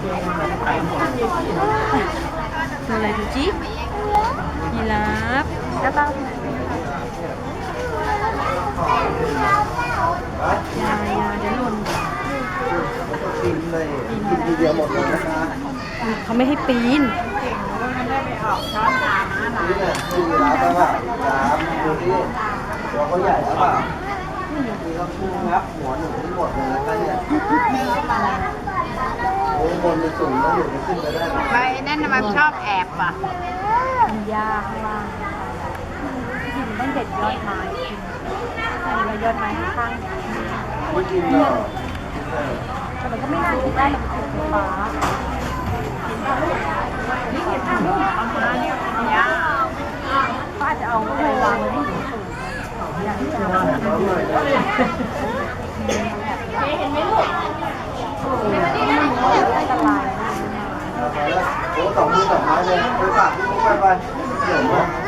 คืออะไรดูจิยีราฟแล้วก็ยายาเดี๋ยวหล่นกินเลยกินทีเดียวหมดเลยนะคะเขาไม่ให้ปีนนี่แหละที่ร้านแล้วป่ะร้านดูที่หัวเขาใหญ่แล้วป่ะนี่เขาคู่งับหัวหนูทั้งหมดเลยนะคะเนี่ยโอ้บนมัน สูงแล้วอยู่มันขึ้นไปได้ไหมใบนั่นน่ะมันชอบแอบอะมีหญ้าข้างล่างกินต้องเด็ดยอดไม้อันนี้ยอดไม้ข้างไม่กินหรอกๆแต่มันก็ไม่น่ากินได้หรอกมันเป็นไฟฟ้านี่เห็นทางนู้นประมาณนี้เนี่ยป้าจะเอาอะไรวางไว้ให้สูงอย่างที่จะเอาเขาหน่อยนะ 小朋友们吃饭乖乖吃面